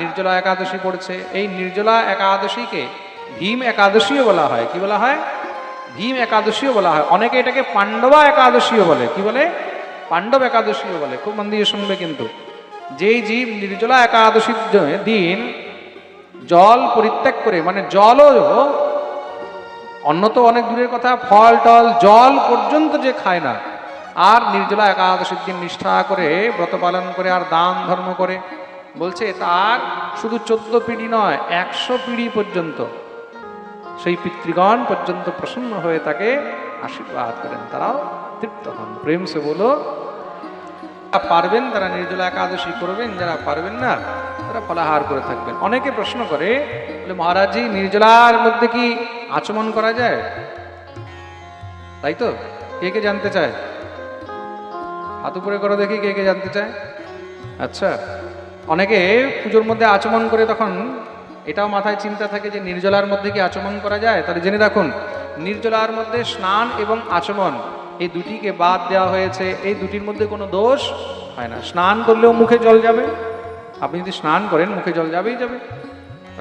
নির্জলা একাদশী পড়ছে। এই নির্জলা একাদশীকে ভীম একাদশীও বলা হয়। কি বলা হয়? ভীম একাদশীও বলা হয়। অনেকে এটাকে পাণ্ডবা একাদশীও বলে। কি বলে? পাণ্ডব একাদশীও বলে। খুব মন দিয়ে শুনবে কিন্তু। যেই জীব নির্জলা একাদশীর দিন জল পরিত্যাগ করে মানে জলও অন্য তো অনেক দূরের কথা, ফল, টল, জল পর্যন্ত যে খায় না, আর নির্জলা একাদশীর দিন নিষ্ঠা করে, ব্রত পালন করে, আর দান ধর্ম করে বলছে, তার শুধু চোদ্দ পিঢ়ি নয়, একশো পিঢ়ি পর্যন্ত। সেই পিতৃগণ পর্যন্ত প্রসন্ন হয়ে তাকে আশীর্বাদ করেন। তারাও তৃপ্ত হন। প্রেম সে বলো পারবেন তারা নির্জলা একাদশী করবেন, যারা পারবেন না, তারা ফলাহার করে থাকবেন। অনেকে প্রশ্ন করে, বলে মহারাজজি নির্জলার মধ্যে কি আচমন করা যায়? তাই তো, কে কে জানতে চায়? হাত উপরে করো দেখি কে কে জানতে চায়। আচ্ছা অনেকে পুজোর মধ্যে আচমন করে তখন এটাও মাথায় চিন্তা থাকে যে নির্জলার মধ্যে কি আচমন করা যায়? তাহলে জেনে রাখুন, নির্জলার মধ্যে স্নান এবং আচমন, এই দুটিকে বাদ দেওয়া হয়েছে। এই দুটির মধ্যে কোনো দোষ হয় না। স্নান করলেও মুখে জল যাবে। আপনি যদি স্নান করেন, মুখে জল যাবেই যাবে।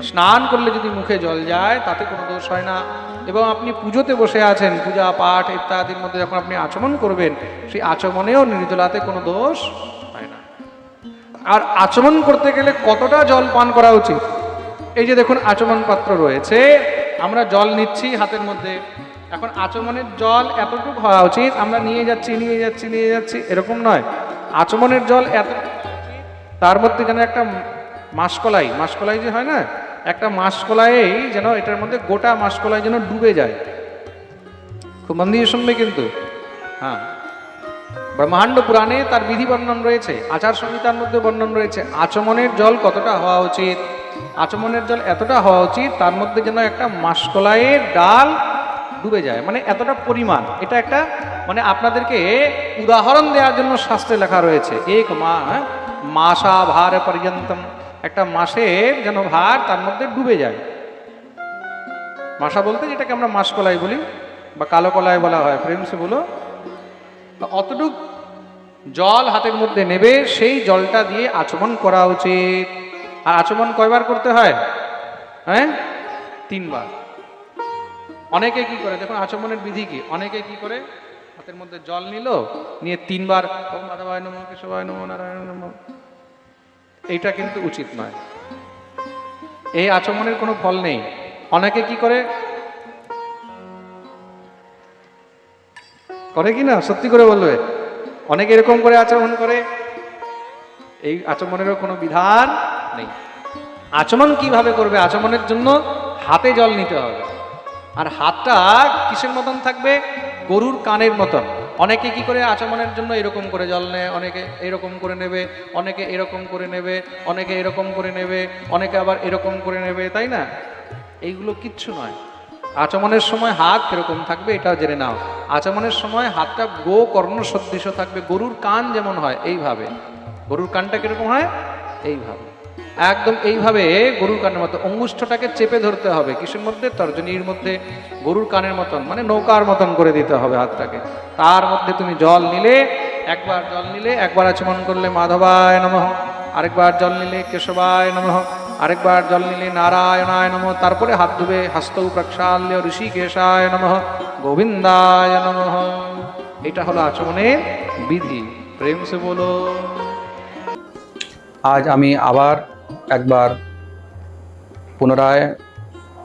স্নান করলে যদি মুখে জল যায়, তাতে কোনো দোষ হয় না। এবং আপনি পুজোতে বসে আছেন, পূজা, পাঠ ইত্যাদির মধ্যে যখন আপনি আচমন করবেন, সেই আচমনেও নির্জলাতে কোনো দোষ হয় না। আর আচমন করতে গেলে কতটা জল পান করা উচিত? এই যে দেখুন আচমন পাত্র রয়েছে। আমরা জল নিচ্ছি হাতের মধ্যে। এখন আচমনের জল এতটুকু হওয়া উচিত, আমরা নিয়ে যাচ্ছি নিয়ে যাচ্ছি নিয়ে যাচ্ছি, এরকম নয়। আচমনের জল এত তার মধ্যে যেন একটা মাসকলাই মাসকলাই যে হয় না, একটা মাসকলাইয়েই যেন এটার মধ্যে গোটা মাসকলাই যেন ডুবে যায়। খুব মন দিয়ে কিন্তু। হ্যাঁ। ব্রহ্মাণ্ড পুরাণে তার বিধি বর্ণন রয়েছে, আচার সংহিতার মধ্যে বর্ণন রয়েছে, আচমনের জল কতটা হওয়া উচিত? আচমনের জল এতটা হওয়া উচিত, তার মধ্যে যেন একটা মাসকলাইয়ের ডাল ডুবে যায় মানে এতটা পরিমাণ। এটা একটা মানে আপনাদেরকে উদাহরণ দেওয়ার জন্য শাস্ত্রে লেখা রয়েছে, এক মা মাসা ভার পর্যন্তম। একটা মাসের যেন ভার তার মধ্যে ডুবে যায়। মাসা বলতে যেটাকে আমরা মাসকলাই বলি, বা কালো কলাই বলা হয় প্রেমসে বলো অতটুক জল হাতের মধ্যে নেবে, সেই জলটা দিয়ে আচমন করা উচিত। আর আচমন কয়বার করতে হয়? হ্যাঁ? তিনবার। অনেকে কি করে, দেখুন আচমনের বিধি কি? অনেকে কি করে, হাতের মধ্যে জল নিল, নিয়ে তিনবার নম নম নারায়ণ নম। এইটা কিন্তু উচিত নয়। এই আচমনের কোনো ফল নেই। অনেকে কি করে? করে কি না? সত্যি করে বলবে? অনেকে এরকম করে আচরণ করে। এই আচমনেরও কোনো বিধান নেই। আচমন কীভাবে করবে? আচমনের জন্য হাতে জল নিতে হবে। আর হাতটা কিসের মতন থাকবে? গরুর কানের মতন। অনেকে কি করে? আচমনের জন্য এরকম করে জল নেয়। অনেকে এরকম করে নেবে, অনেকে এরকম করে নেবে, অনেকে এরকম করে নেবে, অনেকে আবার এরকম করে নেবে, তাই না? এইগুলো কিচ্ছু নয়। আচমনের সময় হাত কীরকম থাকবে এটাও জেনে নাও। আচমনের সময় হাতটা গো কর্ণ সদৃশ থাকবে, গরুর কান যেমন হয় এইভাবে। গরুর কানটা কীরকম হয়? এইভাবে। একদম এইভাবে গরুর কানের মতো অঙ্গুষ্ঠটাকে চেপে ধরতে হবে, কিসের মধ্যে? তর্জনীর মধ্যে, গরুর কানের মতন মানে নৌকার মতন করে দিতে হবে হাতটাকে। তার মধ্যে তুমি জল নিলে, একবার জল নিলে, একবার আচমন করলে মাধবায় নমঃ, আরেকবার জল নিলে কেশবায় নমঃ। আরেকবার জল নিলে নারায়ণায় নমঃ। তারপরে হাত ধুবে হস্ত প্রক্ষাল্য ঋষিকেশায় নমঃ। গোবিন্দায় নমঃ। এটা হলো আচমনের বিধি। প্রেম সে বলো। আজ আমি আবার একবার পুনরায়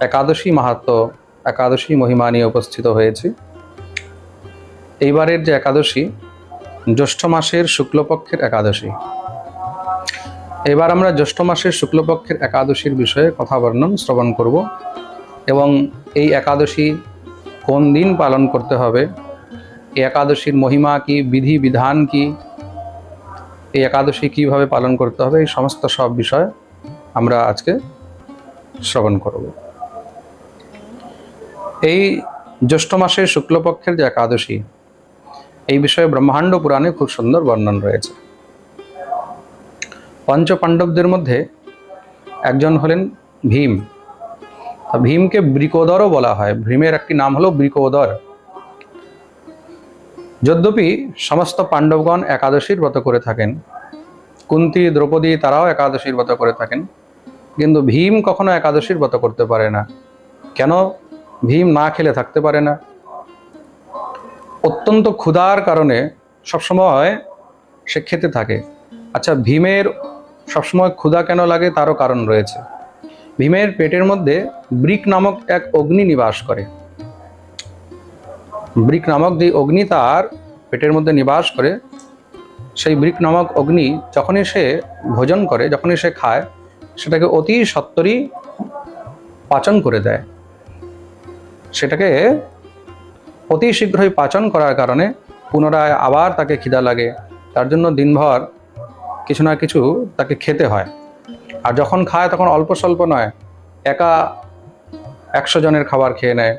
একাদশী মাহাত্ম একাদশী মহিমা নিয়ে উপস্থিত হয়েছি। এইবারের যে একাদশী, জ্যৈষ্ঠ মাসের শুক্লপক্ষের একাদশী। এবার আমরা জ্যৈষ্ঠ মাসের শুক্লপক্ষের একাদশীর বিষয়ে কথা বর্ণন, শ্রবণ করব। এবং এই একাদশী কোন দিন পালন করতে হবে? এই একাদশীর মহিমা কি? বিধি, বিধান কি? এই একাদশী কীভাবে পালন করতে হবে? এই সমস্ত সব বিষয় আমরা আজকে শ্রবণ করব। এই জ্যৈষ্ঠ মাসের শুক্লপক্ষের যে একাদশী, এই বিষয়ে ব্রহ্মাণ্ড পুরাণে খুব সুন্দর বর্ণন রয়েছে। পঞ্চ পাণ্ডবদের মধ্যে একজন হলেন ভীম। ভীমকে বৃকোদরও বলা হয়। ভীমের একটি নাম হলো বৃকোদর যদ্যপি সমস্ত পাণ্ডবগণ একাদশীর ব্রত করে থাকেন, কুন্তি, দ্রৌপদী তারাও একাদশীর ব্রত করে থাকেন, কিন্তু ভীম কখনো একাদশীর ব্রত করতে পারে না। কেন? ভীম না খেলে থাকতে পারে না। অত্যন্ত ক্ষুধার কারণে সবসময় সে খেতে থাকে। আচ্ছা ভীমের সবসময় ক্ষুধা কেন লাগে তারও কারণ রয়েছে। ভীমের পেটের মধ্যে ব্রিক নামক এক অগ্নি নিবাস করে। ব্রিক নামক যে অগ্নি তার পেটের মধ্যে নিবাস করে, সেই ব্রিক নামক অগ্নি যখনই সে ভোজন করে, যখনই সে খায়, সেটাকে অতি সত্তরই পাচন করে দেয়। সেটাকে অতি শীঘ্রই পাচন করার কারণে পুনরায় আবার তাকে খিদা লাগে। তার জন্য দিনভর কিছু না কিছু তাকে খেতে হয়। আর যখন খায় তখন অল্প স্বল্প নয়, একা একশো জনের খাবার খেয়ে নেয়।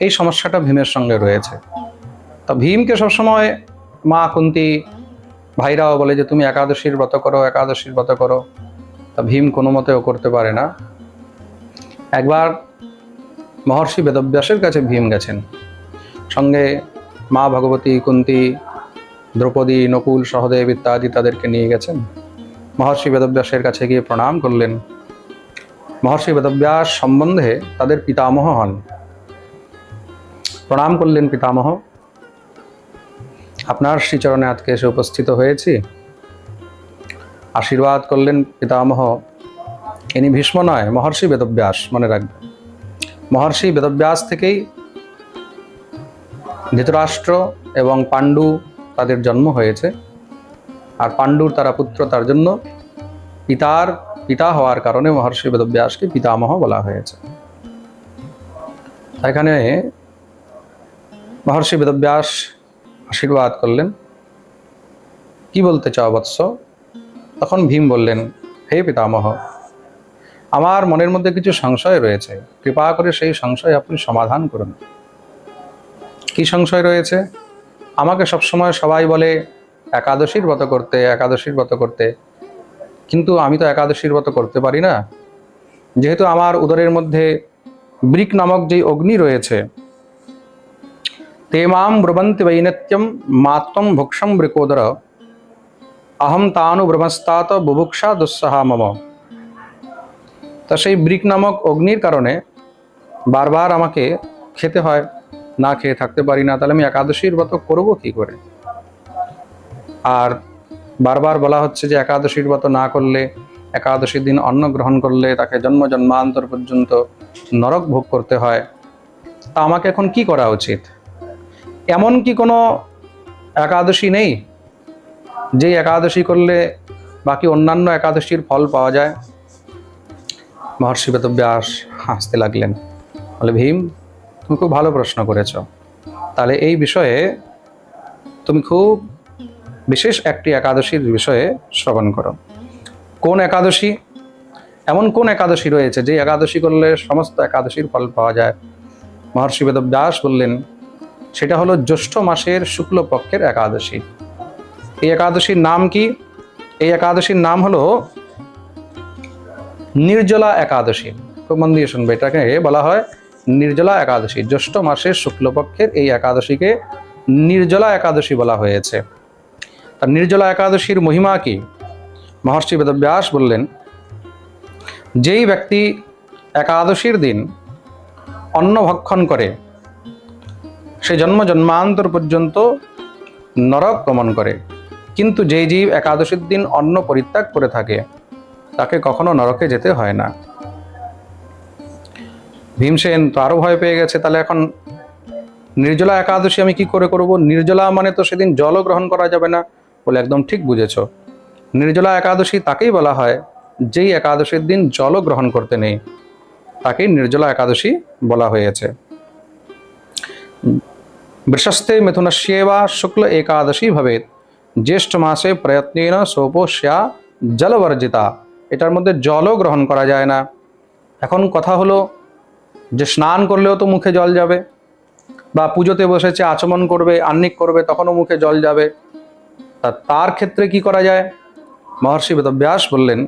এই সমস্যাটা ভীমের সঙ্গে রয়েছে। তা ভীমকে সবসময় মা, কুন্তি, ভাইরাও বলে যে, তুমি একাদশীর ব্রত করো, একাদশীর ব্রত করো। তা ভীম কোনো মতেও করতে পারে না। একবার মহর্ষি বেদব্যাসের কাছে ভীম গেছেন। সঙ্গে মা, ভগবতী, কুন্তি দ্রৌপদী, নকুল, সহদেব ইত্যাদি তাদেরকে নিয়ে গেছেন। মহর্ষি বেদব্যাসের কাছে গিয়ে প্রণাম করলেন। মহর্ষি বেদব্যাস সম্বন্ধে তাদের পিতামহ হন। প্রণাম করলেন পিতামহ। আপনার শ্রীচরণে আজকে এসে উপস্থিত হয়েছি। আশীর্বাদ করলেন পিতামহ। ইনি ভীষ্ম নয়, মহর্ষি বেদব্যাস, মনে রাখবেন। মহর্ষি বেদব্যাস থেকেই ধৃতরাষ্ট্র এবং পাণ্ডু তাদের জন্ম হয়েছে। আর পাণ্ডুর তারা পুত্র তার জন্য পিতার, পিতা হওয়ার কারণে মহর্ষি বেদব্যাসকে পিতামহ বলা হয়েছে। এখানে মহর্ষি বেদব্যাস আশীর্বাদ করলেন। কি বলতে চাও বৎস? তখন ভীম বললেন, হে পিতামহ, আমার মনের মধ্যে কিছু সংশয় রয়েছে। কৃপা করে সেই সংশয় আপনি সমাধান করুন। কি সংশয় রয়েছে? আমাকে সবসময় সবাই বলে, একাদশীর ব্রত করতে, একাদশীর ব্রত করতে। কিন্তু আমি তো একাদশীর ব্রত করতে পারি না। যেহেতু আমার উদরের মধ্যে ব্রিক নামক যে অগ্নি রয়েছে, তেমাম ব্রবন্তি বৈনত্যম মাত্তম ভুক্ষম বৃকোদর। অহম তানু ব্রহ্মস্তাত বুভুক্ষা দুঃসাহা মম। তা সেই ব্রিক নামক অগ্নির কারণে বারবার আমাকে খেতে হয়। না খেয়ে থাকতে পারি না, তাহলে আমি একাদশীর ব্রত করব কি করে? আর বারবার বলা হচ্ছে যে একাদশীর ব্রত না করলে, একাদশীর দিন অন্ন গ্রহণ করলে তাকে জন্ম জন্মান্তর পর্যন্ত নরক ভোগ করতে হয়। তা আমাকে এখন কি করা উচিত? এমন কি কোনো একাদশী নেই? যে একাদশী করলে বাকি অন্যান্য একাদশীর ফল পাওয়া যায়? মহর্ষি বেদব্যাস হাসতে লাগলেন। বলে, ভীম তুমি খুব ভালো প্রশ্ন করেছ। তাহলে এই বিষয়ে তুমি খুব বিশেষ একটি একাদশীর বিষয়ে শ্রবণ করো। কোন একাদশী? এমন কোন একাদশী রয়েছে যে একাদশী করলে সমস্ত একাদশীর ফল পাওয়া যায়? মহর্ষি বেদব দাস বললেন, সেটা হলো জ্যৈষ্ঠ মাসের শুক্লপক্ষের একাদশী। এই একাদশীর নাম কি? এই একাদশীর নাম হলো নির্জলা একাদশী। খুব মন দিয়ে শুনবে, এটাকে বলা হয় নির্জলা একাদশী, জ্যৈষ্ঠ মাসের শুক্লপক্ষের এই একাদশীকে নির্জলা একাদশী বলা হয়েছে। আর নির্জলা একাদশীর মহিমা কি? মহর্ষি বেদব্যাস বললেন, যেই ব্যক্তি একাদশীর দিন অন্ন ভক্ষণ করে, সে জন্ম জন্মান্তর পর্যন্ত নরক গমন করে। কিন্তু যেই জীব একাদশীর দিন অন্ন পরিত্যাগ করে থাকে, তাকে কখনো নরকে যেতে হয় না। ভীমসেন তো আরও ভয় পেয়ে গেছে, তাহলে এখন নির্জলা একাদশী আমি কি করে করব? নির্জলা মানে তো সেদিন জলও গ্রহণ করা যাবে না বলে একদম ঠিক বুঝেছ। নির্জলা একাদশী তাকেই বলা হয়, যেই একাদশীর দিন জলও গ্রহণ করতে নেই, তাকেই নির্জলা একাদশী বলা হয়েছে। বৃষস্তে মিথুনস্যেবা শুক্ল একাদশী ভবেত জ্যেষ্ঠ মাসে প্রয়ত্নেন সোপস্যা জলবর্জিতা, এটার মধ্যে জলও গ্রহণ করা যায় না। এখন কথা হলো যে স্নান করলেও তো মুখে জল যাবে, বা পুজোতে বসেছে, আচমন করবে আন্নিক করবে, তখনও মুখে জল যাবে। তা তার ক্ষেত্রে কি করা যায়? মহর্ষি বেদব্যাস বললেন,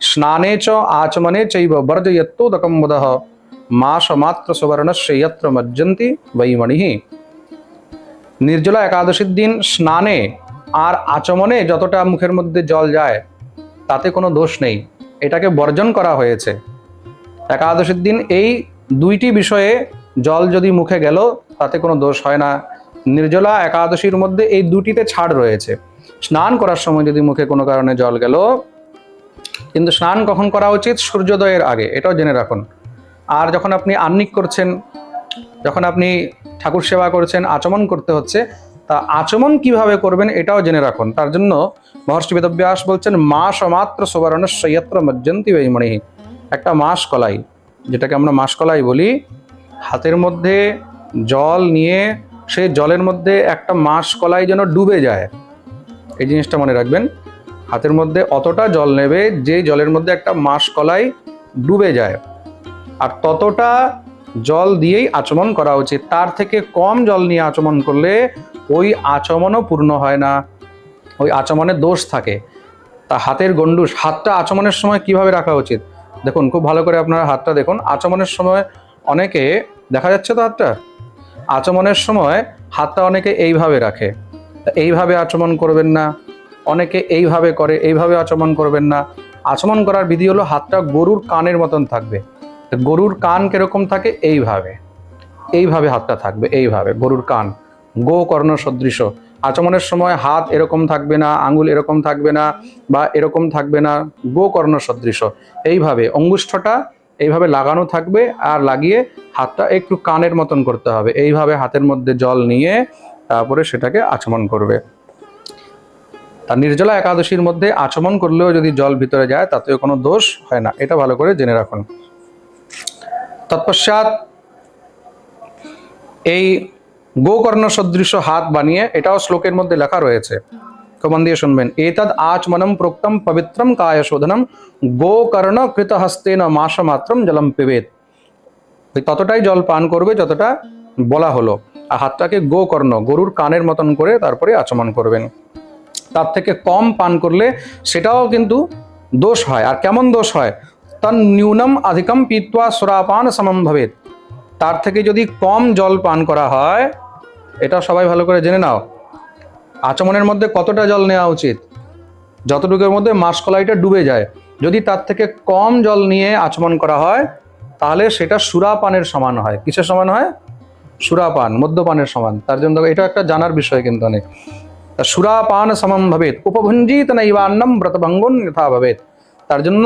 স্নানে চ, আচমনে চৈব বর্জয়ত্তোদকম মুদহ মাস মাত্র সুবর্ণস্য যত্র মজ্জন্তি বৈমণি। নির্জলা একাদশীর দিন স্নানে আর আচমনে যতটা মুখের মধ্যে জল যায়, তাতে কোনো দোষ নেই। এটাকে বর্জন করা হয়েছে। একাদশীর দিন এই দুইটি বিষয়ে জল যদি মুখে গেল, তাতে কোনো দোষ হয় না। নির্জলা একাদশীর মধ্যে এই দুটিতে ছাড় রয়েছে। স্নান করার সময় যদি মুখে কোনো কারণে জল গেল, কিন্তু স্নান কখন করা উচিত? সূর্যোদয়ের আগে, এটাও জেনে রাখুন। আর যখন আপনি আহ্নিক করছেন, যখন আপনি ঠাকুর সেবা করছেন, আচমন করতে হচ্ছে, তা আচমন কীভাবে করবেন এটাও জেনে রাখুন। তার জন্য মহর্ষি বেদব্যাস বলছেন, মাস অমাত্র সুবর্ণ সৈয়ত্র মজ্জন্তি বৈমণি। একটা মাস কলাই। যেটাকে আমরা মাসকলাই বলি, হাতের মধ্যে জল নিয়ে সে জলের মধ্যে একটা মাস কলাই যেন ডুবে যায়। এই জিনিসটা মনে রাখবেন, হাতের মধ্যে অতটা জল নেবে যে জলের মধ্যে একটা মাস কলাই ডুবে যায়। আর ততটা জল দিয়েই আচমন করা উচিত। তার থেকে কম জল নিয়ে আচমন করলে ওই আচমনও পূর্ণ হয় না, ওই আচমনে দোষ থাকে। তা হাতের গন্ডুস হাতটা আচমনের সময় কীভাবে রাখা উচিত? দেখুন, খুব ভালো করে আপনারা হাতটা দেখুন। আচমনের সময় অনেকে, দেখা যাচ্ছে তো হাতটা? আচমনের সময় হাতটা অনেকে এইভাবে রাখে। এইভাবে আচমন করবেন না, অনেকে এইভাবে করে, এইভাবে আচমন করবেন না। আচমন করার বিধি হলো হাতটা গরুর কানের মতন থাকবে। গরুর কান কীরকম থাকে? এইভাবে। এইভাবে হাতটা থাকবে, এইভাবে গরুর কান। গো কর্ণ সদৃশ। আচমনের সময় হাত এরকম থাকবে না আঙ্গুল এরকম থাকবে না বা এরকম থাকবে না গো কর্ণ সদৃশ। এইভাবে অঙ্গুষ্ঠটা এইভাবে লাগানো থাকবে আর লাগিয়ে হাতটা একটু কানের মতন করতে হবে। এইভাবে হাতের মধ্যে জল নিয়ে তারপরে সেটাকে আচমন করবে। তা নির্জলা একাদশীর মধ্যে আচমন করলেও যদি জল ভিতরে যায়, তাতেও কোনো দোষ হয় না। এটা ভালো করে জেনে রাখুন। তৎপশ্চাৎ এই গোকর্ণ সদৃশ হাত বানিয়ে এটাও শ্লোকের মধ্যে লেখা রয়েছে। কমন দিয়ে শুনবেন। এতদ আচমনম প্রোক্তম পবিত্রম কায় শোধনম গোকর্ণ কৃত হস্তেন মাস মাত্রম জলম পিবেত। ওই ততটাই জল পান করবে যতটা বলা হলো। আর হাতটাকে গোকর্ণ, গরুর কানের মতন করে তারপরে আচমন করবেন। তার থেকে কম পান করলে সেটাও কিন্তু দোষ হয়। আর কেমন দোষ হয়? তন ন্যূনম অধিকম পিত্বা সুরাপান সমম ভবেত। তার থেকে যদি কম জল পান করা হয়, এটা সবাই ভালো করে জেনে নাও। আচমনের মধ্যে কতটা জল নেওয়া উচিত? যতটুকুর মধ্যে মাসকলাইটা ডুবে যায়। যদি তার থেকে কম জল নিয়ে আচমন করা হয়, তাহলে সেটা সুরাপানের সমান হয়। কিসের সমান হয়? সুরাপান, মদ্যপানের সমান। তার জন্য এটা একটা জানার বিষয় কিন্তু অনেক। সুরাপান সমম ভবেত উপভুঞ্জিত নৈবান্নম ব্রতভঙ্গন যথা ভবেত তার জন্য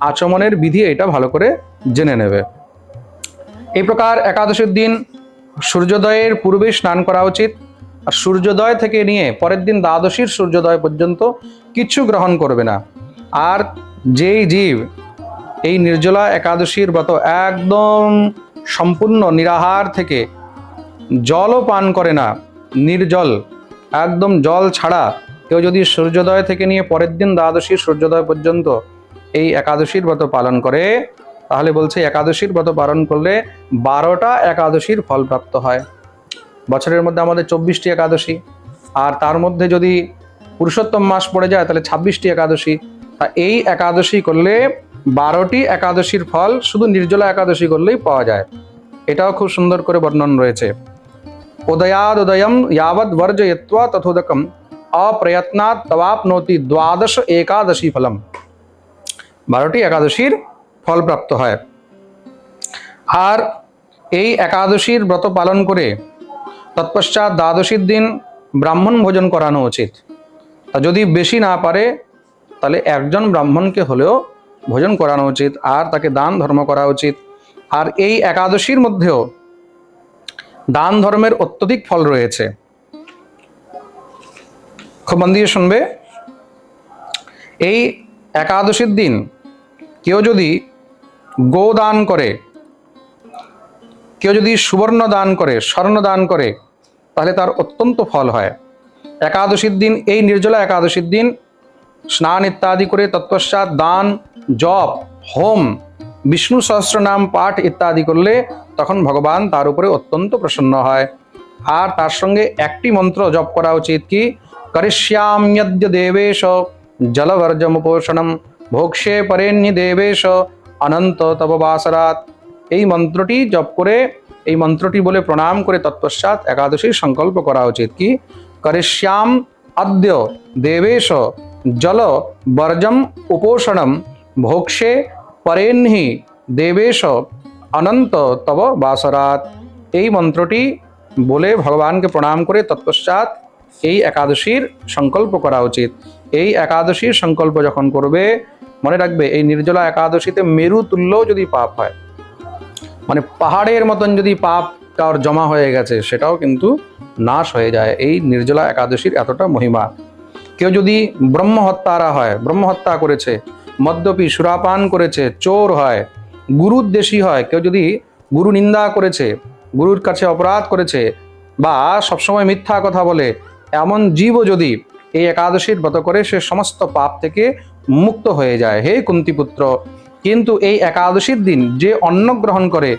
আচমনের বিধি এটা ভালো করে জেনে নেবে। এই প্রকার একাদশীর দিন সূর্যোদয়ের পূর্বে স্নান করা উচিত। আর সূর্যোদয় থেকে নিয়ে পরের দিন দ্বাদশীর সূর্যোদয় পর্যন্ত কিছু গ্রহণ করবে না। আর যেই জীব এই নির্জলা একাদশীর ব্রত একদম সম্পূর্ণ নিরাহার থেকে জলও পান করে না, নির্জল, একদম জল ছাড়া কেউ যদি সূর্যোদয় থেকে নিয়ে পরের দিন দ্বাদশীর সূর্যোদয় পর্যন্ত এই একাদশীর ব্রত পালন করে তাহলে বলছে একাদশীর ব্রত পালন করলে বারোটা একাদশীর ফল প্রাপ্ত হয়। বছরের মধ্যে আমাদের চব্বিশটি একাদশী। আর তার মধ্যে যদি পুরুষোত্তম মাস পড়ে যায়, তাহলে ছাব্বিশটি একাদশী। এই একাদশী করলে বারোটি একাদশীর ফল শুধু নির্জলা একাদশী করলেই পাওয়া যায়। এটাও খুব সুন্দর করে বর্ণন রয়েছে। উদয়াদোদয়ম যাবৎ বর্জয়ত্বা তথোদকম, অপ্রয়ত্নাৎ তবাপনোতি দ্বাদশ একাদশী ফলম। বারোটি একাদশীর ফল প্রাপ্ত হয়। আর এই একাদশীর ব্রত পালন করে তৎপশ্চাৎ দ্বাদশীর দিন ব্রাহ্মণ ভোজন করানো উচিত। তা যদি বেশি না পারে, তাহলে একজন ব্রাহ্মণকে হলেও ভোজন করানো উচিত, আর তাকে দান ধর্ম করা উচিত। আর এই একাদশীর মধ্যেও দান ধর্মের অত্যধিক ফল রয়েছে। খুব মন দিয়ে শুনবে। এই একাদশীর দিন কেউ যদি গো দান করে। কেউ যদি সুবর্ণ দান করে, স্বর্ণ দান করে, তাহলে তার অত্যন্ত ফল হয়। একাদশীর দিন, এই নির্জলা একাদশীর দিন স্নান ইত্যাদি করে তৎপশ্চাৎ দান, জপ, হোম, বিষ্ণু সহস্রনাম, পাঠ ইত্যাদি করলে তখন ভগবান তার উপরে অত্যন্ত প্রসন্ন হয়। আর তার সঙ্গে একটি মন্ত্র জপ করা উচিত কি করিষ্যাম্যদ্য দেবেশ জলবর্জমুপোষণম ভোক্ষ্যে পরেণ্যি দেবেশ অনন্ত তব বাসরাত। এই মন্ত্রটি জপ করে, এই মন্ত্রটি বলে প্রণাম করে তৎপশ্চাৎ একাদশীর সংকল্প করা উচিত কি? করিষ্যাম অদ্য দেবেশ জল বর্জম উপোষণম ভোক্ষে পরেহি দেবেশ অনন্ত তব বাসরাত। এই মন্ত্রটি বলে ভগবানকে প্রণাম করে তৎপশ্চাৎ এই একাদশীর সংকল্প করা উচিত। এই একাদশীর সংকল্প যখন করবে মনে রাখবে, এই নির্জলা একাদশীতে মেরু তুল্যও যদি পাপ হয় মানে পাহাড়ের মতন যদি পাপ কার জমা হয়ে গেছে, সেটাও কিন্তু নাশ হয়ে যায়। এই নির্জলা একাদশীর এতটা মহিমা। কেউ যদি ব্রহ্ম হত্যারা হয় ব্রহ্ম হত্যা করেছে, মদ্যপি সুরাপান করেছে, চোর হয়, গুরুদ্দেশী হয়, কেউ যদি গুরু নিন্দা করেছে, গুরুর কাছে অপরাধ করেছে বা সবসময় মিথ্যা কথা বলে, এমন জীবও যদি এই একাদশীর ব্রত করে, সে সমস্ত পাপ থেকে মুক্ত হয়ে যায়। হে কুন্তিপুত্র, কিন্তু এই একাদশীর দিন যে অন্ন গ্রহণ করে,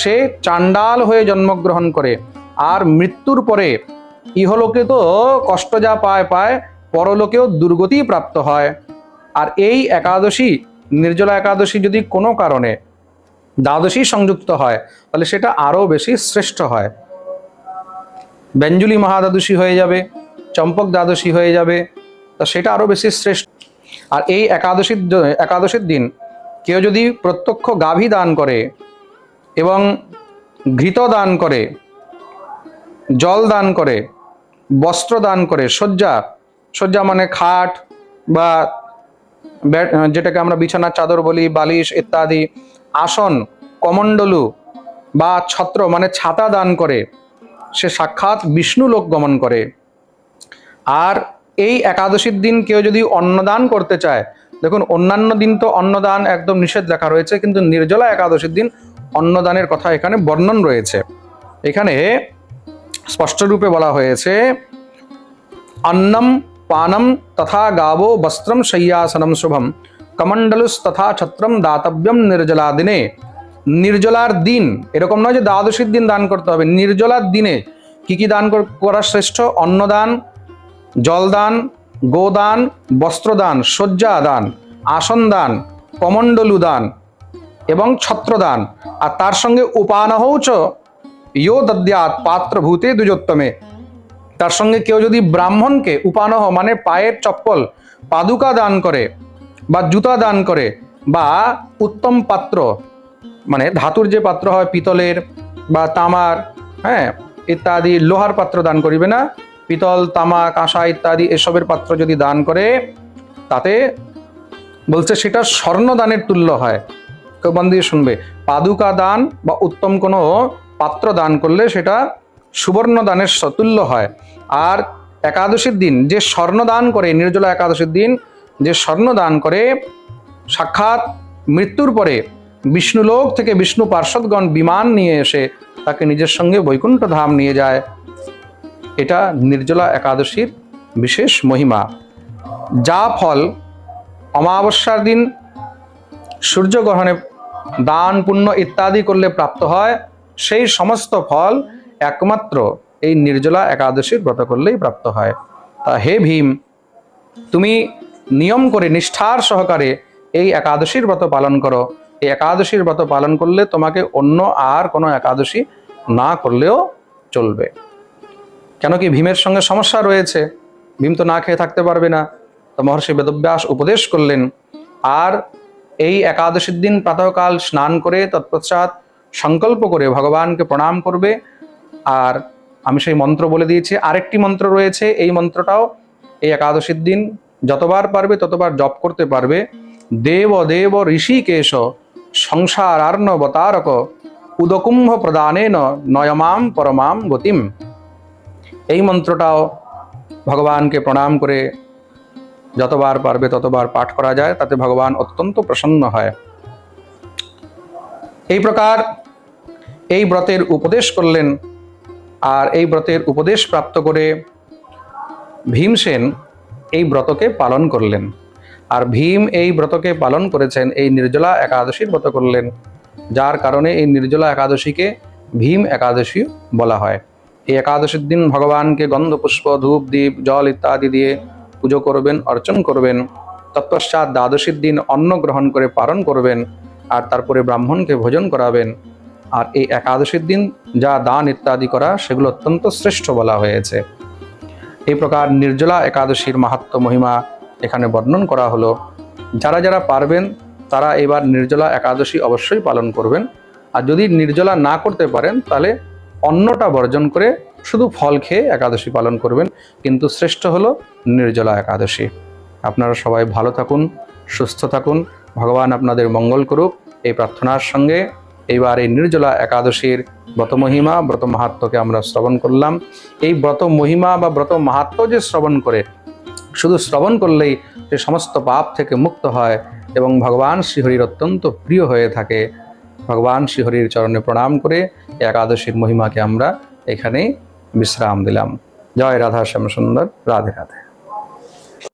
সে চাণ্ডাল হয়ে জন্মগ্রহণ করে, আর মৃত্যুর পরে ইহলোকে তো কষ্ট যা পায় পায়, পরলোকেও দুর্গতি প্রাপ্ত হয়। আর এই একাদশী, নির্জলা একাদশী যদি কোনো কারণে দ্বাদশী সংযুক্ত হয়, তাহলে সেটা আরও বেশি শ্রেষ্ঠ হয়। ব্যঞ্জুলি মহাদ্বাদশী হয়ে যাবে, চম্পক দ্বাদশী হয়ে যাবে, তা সেটা আরও বেশি শ্রেষ্ঠ আর এই একাদশীর একাদশীর দিন কেউ যদি প্রত্যক্ষ গাভী দান করে এবং ঘৃত দান করে, জল দান করে, বস্ত্র দান করে, শয্যা শয্যা মানে খাট বা যেটাকে আমরা বিছানার চাদর বলি, বালিশ ইত্যাদি, আসন, কমণ্ডলু বা ছত্র মানে ছাতা দান করে, সে সাক্ষাৎ বিষ্ণু লোক গমন করে। আর এই একাদশীর দিন কেউ যদি অন্নদান করতে চায়, দেখুন অন্যান্য দিন তো অন্নদান একদম নিষেধ লেখা রয়েছে, কিন্তু নির্জলা একাদশীর দিন অন্নদানের কথা এখানে বর্ণন রয়েছে। এখানে স্পষ্টরূপে বলা হয়েছে, অন্নম পানম তথা গাবো বস্ত্রম শయ్যাসনম শুভম, কমণ্ডলুস তথা ছত্রম দাতব্যম নির্জলা দিনে। নির্জলার দিন এরকম নয় যে দ্বাদশীর দিন দান করতে হবে, নির্জলার দিনে কি কি দান করা শ্রেষ্ঠ? অন্নদান জলদান, গোদান, বস্ত্রদান শয্যা দান আসন দান কমণ্ডলু দান এবং ছত্রদান। আর তার সঙ্গে উপানহৌচ ইয়ো দদ্যাৎ পাত্রভূতে দুজোত্তমে। তার সঙ্গে কেউ যদি ব্রাহ্মণকে উপানহ মানে পায়ের চপ্পল, পাদুকা দান করে বা জুতা দান করে বা উত্তম পাত্র মানে ধাতুর যে পাত্র হয় পিতলের বা তামার হ্যাঁ ইত্যাদি লোহার পাত্র দান করিবে না। পিতল তামা কাঁসা ইত্যাদি এসবের পাত্র যদি দান করে, তাতে বলছে সেটা স্বর্ণ দানের তুল্য হয়। কেউ দিয়ে শুনবে, পাদুকা দান বা উত্তম কোনো পাত্র দান করলে সেটা সুবর্ণ দানের সতুল্য হয়। আর একাদশীর দিন, যে স্বর্ণ দান করে, নির্জলা একাদশীর দিন, যে স্বর্ণ দান করে, সাক্ষাৎ মৃত্যুর পরে বিষ্ণুলোক থেকে বিষ্ণু পার্শ্বদগণ বিমান নিয়ে এসে তাকে নিজের সঙ্গে বৈকুণ্ঠ ধাম নিয়ে যায়। এটা নির্জলা একাদশীর বিশেষ মহিমা। যা ফল অমাবস্যার দিন সূর্যগ্রহণে দান পুণ্য ইত্যাদি করলে প্রাপ্ত হয়, সেই সমস্ত ফল একমাত্র এই নির্জলা একাদশীর ব্রত করলেই প্রাপ্ত হয়। তা হে ভীম, তুমি নিয়ম করে নিষ্ঠার সহকারে এই একাদশীর ব্রত পালন করো। এই একাদশীর ব্রত পালন করলে তোমাকে অন্য আর কোনো একাদশী না করলেও চলবে। কেন কি ভীমের সঙ্গে সমস্যা রয়েছে? ভীম তো না খেয়ে থাকতে পারবে না। তো মহর্ষি বেদব্যাস উপদেশ করলেন, আর এই একাদশীর দিন প্রাতঃকাল স্নান করে তৎপশ্চাৎ সংকল্প করে ভগবানকে প্রণাম করবে। আর আমি সেই মন্ত্র বলে দিয়েছি, আরেকটি মন্ত্র রয়েছে, এই মন্ত্রটাও এই একাদশীর দিন যতবার পারবে ততবার জপ করতে পারবে। দেব দেব, ঋষিকেশ, সংসারার্ণবতারক, উদকুম্ভ প্রদানেন নয়মাম পরমাম গতিম। এই মন্ত্রটাও ভগবানকে প্রণাম করে যতবার পারবে ততবার পাঠ করা যায়, তাতে ভগবান অত্যন্ত প্রসন্ন হয়। এই প্রকার এই ব্রতের উপদেশ করলেন আর এই ব্রতের উপদেশ প্রাপ্ত করে ভীমসেন এই ব্রতকে পালন করলেন। আর ভীম এই ব্রতকে পালন করেছেন, এই নির্জলা একাদশীর ব্রত করলেন, যার কারণে এই নির্জলা একাদশীকে ভীম একাদশী বলা হয়। এই একাদশীর দিন ভগবানকে গন্ধ পুষ্প ধূপ দ্বীপ জল ইত্যাদি দিয়ে পুজো করবেন, অর্চন করবেন। তৎপশ্চাৎ দ্বাদশীর দিন অন্ন গ্রহণ করে পালন করবেন আর তারপরে ব্রাহ্মণকে ভোজন করাবেন। আর এই একাদশীর দিন যা দান ইত্যাদি করা, সেগুলো অত্যন্ত শ্রেষ্ঠ বলা হয়েছে। এই প্রকার নির্জলা একাদশীর মাহাত্ম মহিমা এখানে বর্ণন করা হলো। যারা যারা পারবেন, তারা এবার নির্জলা একাদশী অবশ্যই পালন করবেন। আর যদি নির্জলা না করতে পারেন, তাহলে অন্নটা বর্জন করে শুধু ফল খেয়ে একাদশী পালন করবেন, কিন্তু শ্রেষ্ঠ হলো নির্জলা একাদশী। আপনারা সবাই ভালো থাকুন, সুস্থ থাকুন, ভগবান আপনাদের মঙ্গল করুক। এই প্রার্থনার সঙ্গে এইবার এই নির্জলা একাদশীর ব্রত মহিমা, ব্রত মাহাত্ম্যকে আমরা শ্রবণ করলাম। এই ব্রত মহিমা বা ব্রত মাহাত্ম্য যে শ্রবণ করে, শুধু শ্রবণ করলেই সে সমস্ত পাপ থেকে মুক্ত হয় এবং ভগবান শ্রীহরির অত্যন্ত প্রিয় হয়ে থাকে। ভগবান শ্রীহরির চরণে প্রণাম করে একাদশীর মহিমাকে আমরা এখানেই বিশ্রাম দিলাম। জয় রাধা শ্যাম সুন্দর রাধে রাধে।